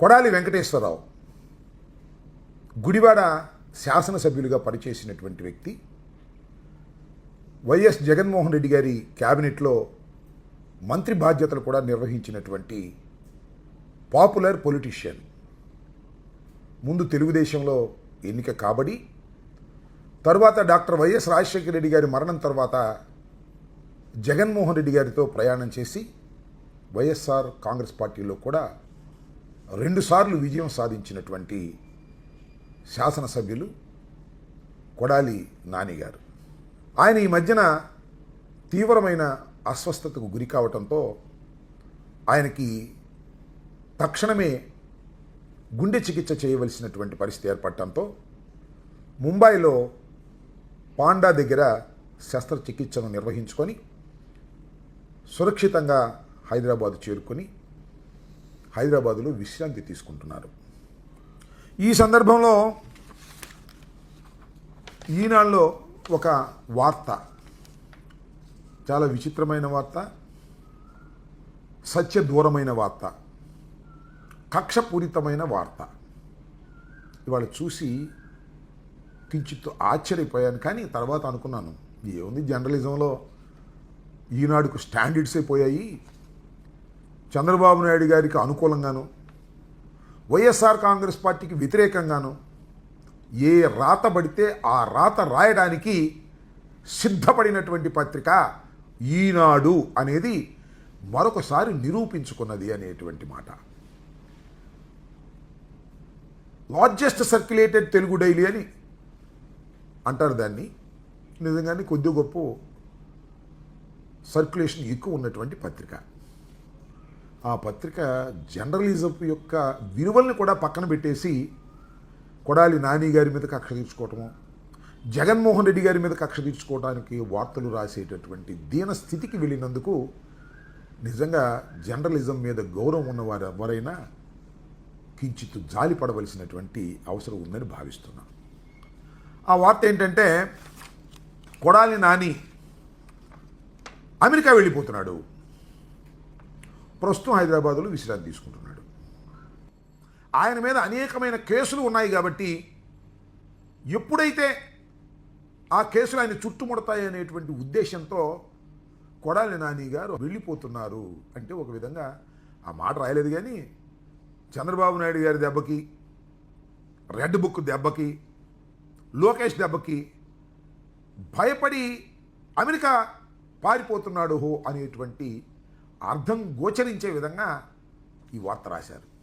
కొడాలి వెంకటేశ్వరరావు గుడివాడ శాసనసభ్యులుగా పనిచేసినటువంటి వ్యక్తి వైఎస్ జగన్మోహన్ రెడ్డి గారి క్యాబినెట్లో మంత్రి బాధ్యతలు కూడా నిర్వహించినటువంటి పాపులర్ పొలిటీషియన్. ముందు తెలుగుదేశంలో ఎన్నిక కాబడి తరువాత డాక్టర్ వైఎస్ రాజశేఖర రెడ్డి గారి మరణం తర్వాత జగన్మోహన్ రెడ్డి గారితో ప్రయాణం చేసి వైఎస్ఆర్ కాంగ్రెస్ పార్టీలో కూడా రెండుసార్లు విజయం సాధించినటువంటి శాసనసభ్యులు కొడాలి నానిగారు ఆయన ఈ మధ్యన తీవ్రమైన అస్వస్థతకు గురి కావటంతో ఆయనకి తక్షణమే గుండె చికిత్స చేయవలసినటువంటి పరిస్థితి ఏర్పడటంతో ముంబైలో పాండా దగ్గర శస్త్రచికిత్సను నిర్వహించుకొని సురక్షితంగా హైదరాబాద్ చేరుకొని హైదరాబాదులో విశ్రాంతి తీసుకుంటున్నారు. ఈ సందర్భంలో ఈనాడులో ఒక వార్త చాలా విచిత్రమైన వార్త సత్యదూరమైన వార్త కక్షపూరితమైన వార్త. ఇవాళ చూసి కించిత్ ఆశ్చర్యపోయాను కానీ తర్వాత అనుకున్నాను ఏముంది జర్నలిజంలో ఈనాడుకు స్టాండర్డ్స్ అయిపోయాయి చంద్రబాబు నాయుడు గారికి అనుకూలంగాను వైఎస్ఆర్ కాంగ్రెస్ పార్టీకి వ్యతిరేకంగాను ఏ రాత పడితే ఆ రాత రాయడానికి సిద్ధపడినటువంటి పత్రిక ఈనాడు అనేది మరొకసారి నిరూపించుకున్నది అనేటువంటి మాట. లార్జెస్ట్ సర్క్యులేటెడ్ తెలుగు డైలీ అని అంటారు దాన్ని. నిజంగానే కొద్ది గొప్ప సర్క్యులేషన్ ఎక్కువ ఉన్నటువంటి పత్రిక. ఆ పత్రిక జర్నలిజం యొక్క విలువల్ని కూడా పక్కన పెట్టేసి కొడాలి నాని గారి మీద కక్ష తీర్చుకోవటము జగన్మోహన్ రెడ్డి గారి మీద కక్ష తీర్చుకోవడానికి వార్తలు రాసేటటువంటి దీన స్థితికి వెళ్ళినందుకు నిజంగా జర్నలిజం మీద గౌరవం ఉన్నవారు ఎవరైనా కించిత్ జాలి పడవలసినటువంటి అవసరం ఉందని భావిస్తున్నాను ఆ వార్త ఏంటంటే కొడాలి నాని అమెరికా వెళ్ళిపోతున్నాడు. ప్రస్తుతం హైదరాబాదులో విశ్రాంతి తీసుకుంటున్నాడు. ఆయన మీద అనేకమైన కేసులు ఉన్నాయి కాబట్టి ఎప్పుడైతే ఆ కేసులు ఆయన చుట్టుముడతాయి అనేటువంటి ఉద్దేశంతో కొడాలి నాని గారు వెళ్ళిపోతున్నారు అంటే ఒక విధంగా ఆ మాట రాయలేదు కానీ చంద్రబాబు నాయుడు గారి దెబ్బకి రెడ్ బుక్ దెబ్బకి లోకేష్ దెబ్బకి భయపడి అమెరికా పారిపోతున్నాడు హో అనేటువంటి అర్థం గోచరించే విధంగా ఈ వార్త రాశారు.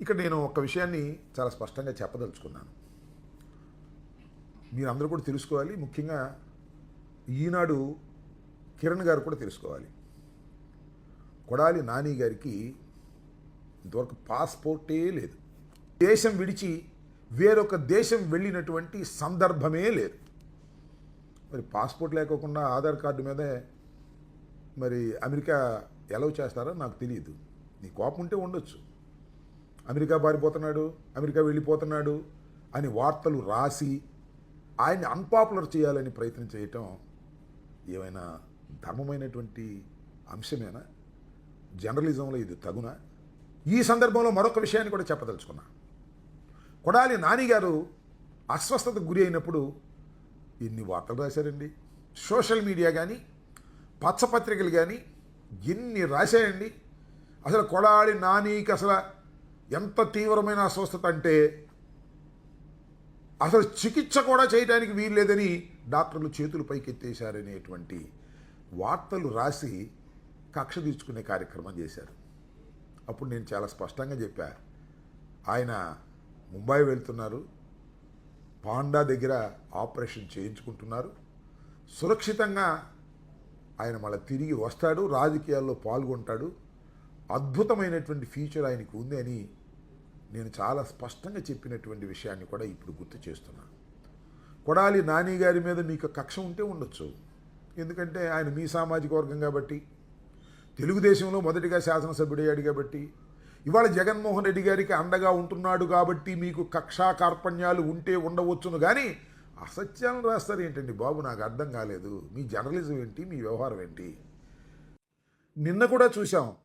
ఇక్కడ నేను ఒక విషయాన్ని చాలా స్పష్టంగా చెప్పదలుచుకున్నాను. మీరందరూ కూడా తెలుసుకోవాలి. ముఖ్యంగా ఈనాడు కిరణ్ గారు కూడా తెలుసుకోవాలి. కొడాలి నాని గారికి ఇంతవరకు పాస్పోర్టే లేదు. దేశం విడిచి వేరొక దేశం వెళ్ళినటువంటి సందర్భమే లేదు. మరి పాస్పోర్ట్ లేకోకుండా ఆధార్ కార్డు మీదే మరి అమెరికా ఎలా చేస్తారో నాకు తెలియదు. నీ కోపం ఉంటే ఉండొచ్చు. అమెరికా పారిపోతున్నాడు అమెరికా వెళ్ళిపోతున్నాడు అని వార్తలు రాసి ఆయన్ని అన్పాపులర్ చేయాలని ప్రయత్నం చేయటం ఏమైనా ధర్మమైనటువంటి అంశమేనా? జర్నలిజంలో ఇది తగునా? ఈ సందర్భంలో మరొక విషయాన్ని కూడా చెప్పదలుచుకున్నా. కొడాలి నానిగారు అస్వస్థతకు గురి అయినప్పుడు ఎన్ని వార్తలు రాశారండి. సోషల్ మీడియా కానీ పచ్చపత్రికలు కానీ ఎన్ని రాశాయండి? అసలు కొడాలి నానికి అసలు ఎంత తీవ్రమైన అస్వస్థత అంటే అసలు చికిత్స కూడా చేయడానికి వీల్లేదని డాక్టర్లు చేతులు పైకెత్తేశారనేటువంటి వార్తలు రాసి కక్ష తీర్చుకునే కార్యక్రమం చేశారు. అప్పుడు నేను చాలా స్పష్టంగా చెప్పా ఆయన ముంబై వెళ్తున్నారు పాండా దగ్గర ఆపరేషన్ చేయించుకుంటున్నారు సురక్షితంగా ఆయన మళ్ళీ తిరిగి వస్తాడు రాజకీయాల్లో పాల్గొంటాడు. అద్భుతమైనటువంటి ఫ్యూచర్ ఆయనకు ఉంది అని నేను చాలా స్పష్టంగా చెప్పినటువంటి విషయాన్ని కూడా ఇప్పుడు గుర్తు చేస్తున్నాను కొడాలి నాని గారి మీద మీకు కక్ష ఉంటే ఉండొచ్చు. ఎందుకంటే ఆయన మీ సామాజిక వర్గం కాబట్టి తెలుగుదేశంలో మొదటిగా శాసనసభ్యుడయ్యాడు కాబట్టి ఇవాళ జగన్మోహన్ రెడ్డి గారికి అండగా ఉంటున్నాడు కాబట్టి మీకు కక్షా కార్పణ్యాలు ఉంటే ఉండవచ్చును. కానీ అసత్యాలను రాస్తారు ఏంటండి బాబు? నాకు అర్థం కాలేదు. మీ జర్నలిజం ఏంటి? మీ వ్యవహారం ఏంటి? నిన్న కూడా చూసాం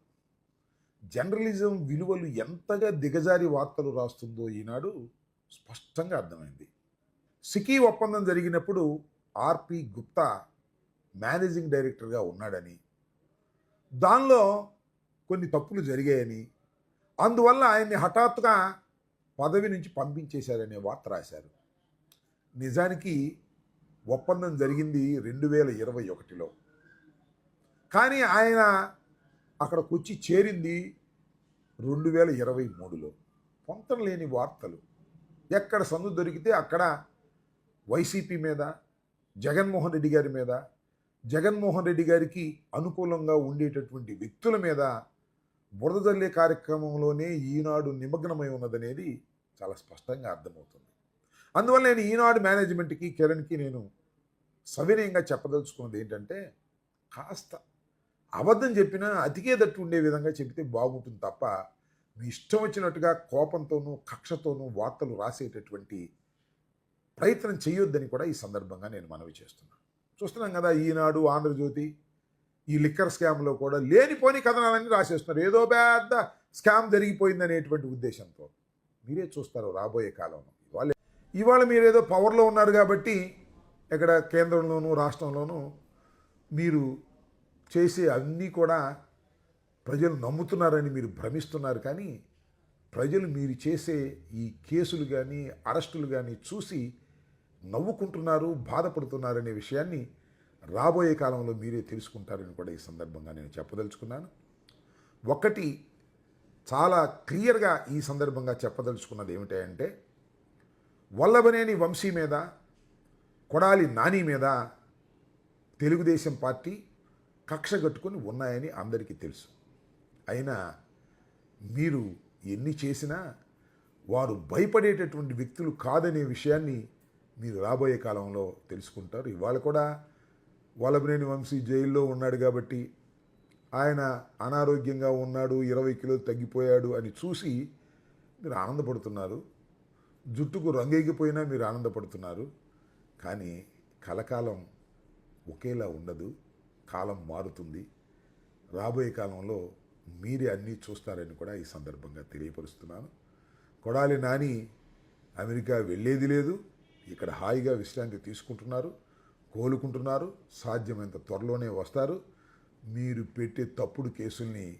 జర్నలిజం విలువలు ఎంతగా దిగజారి వార్తలు రాస్తుందో ఈనాడు స్పష్టంగా అర్థమైంది. సికీ ఒప్పందం జరిగినప్పుడు ఆర్పి గుప్తా మేనేజింగ్ డైరెక్టర్గా ఉన్నాడని దానిలో కొన్ని తప్పులు జరిగాయని అందువల్ల ఆయన్ని హఠాత్తుగా పదవి నుంచి పంపించేశారనే వార్త రాశారు. నిజానికి ఒప్పందం జరిగింది రెండు వేల ఇరవై ఒకటిలో. కానీ ఆయన అక్కడికి వచ్చి చేరింది రెండు వేల ఇరవై మూడులో. పొంతం లేని వార్తలు. ఎక్కడ సందు దొరికితే అక్కడ వైసీపీ మీద జగన్మోహన్ రెడ్డి గారి మీద జగన్మోహన్ రెడ్డి గారికి అనుకూలంగా ఉండేటటువంటి వ్యక్తుల మీద బురద జల్లే కార్యక్రమంలోనే ఈనాడు నిమగ్నమై ఉన్నదనేది చాలా స్పష్టంగా అర్థమవుతుంది. అందువల్ల నేను ఈనాడు మేనేజ్మెంట్కి కిరణ్కి నేను సవినయంగా చెప్పదలుచుకున్నది ఏంటంటే కాస్త అబద్ధం చెప్పినా అతికేదట్టు ఉండే విధంగా చెబితే బాగుంటుంది తప్ప మీ ఇష్టం వచ్చినట్టుగా కోపంతోనూ కక్షతోనూ వార్తలు రాసేటటువంటి ప్రయత్నం చేయొద్దని కూడా ఈ సందర్భంగా నేను మనవి చేస్తున్నాను చూస్తున్నాం కదా ఈనాడు ఆంధ్రజ్యోతి ఈ లిక్కర్ స్కామ్లో కూడా లేనిపోని కథనాలన్నీ రాసేస్తున్నారు. ఏదో పెద్ద స్కామ్ జరిగిపోయిందనేటువంటి ఉద్దేశంతో. మీరే చూస్తారు రాబోయే కాలంలో. ఇవాళ మీరు ఏదో పవర్లో ఉన్నారు కాబట్టి ఇక్కడ కేంద్రంలోనూ రాష్ట్రంలోనూ మీరు చేసే అన్నీ కూడా ప్రజలు నమ్ముతున్నారని మీరు భ్రమిస్తున్నారు. కానీ ప్రజలు మీరు చేసే ఈ కేసులు కానీ అరెస్టులు కానీ చూసి నవ్వుకుంటున్నారు బాధపడుతున్నారనే విషయాన్ని రాబోయే కాలంలో మీరే తెలుసుకుంటారని కూడా ఈ సందర్భంగా నేను చెప్పదలుచుకున్నాను. ఒకటి చాలా క్లియర్గా ఈ సందర్భంగా చెప్పదలుచుకున్నది ఏమిటంటే వల్లభనేని వంశీ మీద కొడాలి నాని మీద తెలుగుదేశం పార్టీ కక్ష కట్టుకొని ఉన్నాయని అందరికీ తెలుసు. అయినా మీరు ఎన్ని చేసినా వారు భయపడేటటువంటి వ్యక్తులు కాదనే విషయాన్ని మీరు రాబోయే కాలంలో తెలుసుకుంటారు. ఇవాళ కూడా వల్లభనేని వంశీ జైల్లో ఉన్నాడు కాబట్టి ఆయన అనారోగ్యంగా ఉన్నాడు ఇరవై కిలోలు తగ్గిపోయాడు అని చూసి మీరు ఆనందపడుతున్నారు. జుట్టుకు రంగేగిపోయినా మీరు ఆనందపడుతున్నారు. కానీ కలకాలం ఒకేలా ఉండదు. కాలం మారుతుంది. రాబోయే కాలంలో మీరే అన్నీ చూస్తారని కూడా ఈ సందర్భంగా తెలియపరుస్తున్నాను. కొడాలి నాని అమెరికా వెళ్ళేది లేదు. ఇక్కడ హాయిగా విశ్రాంతి తీసుకుంటున్నారు. కోలుకుంటున్నారు. సాధ్యమైనంత త్వరలోనే వస్తారు. మీరు పెట్టే తప్పుడు కేసుల్ని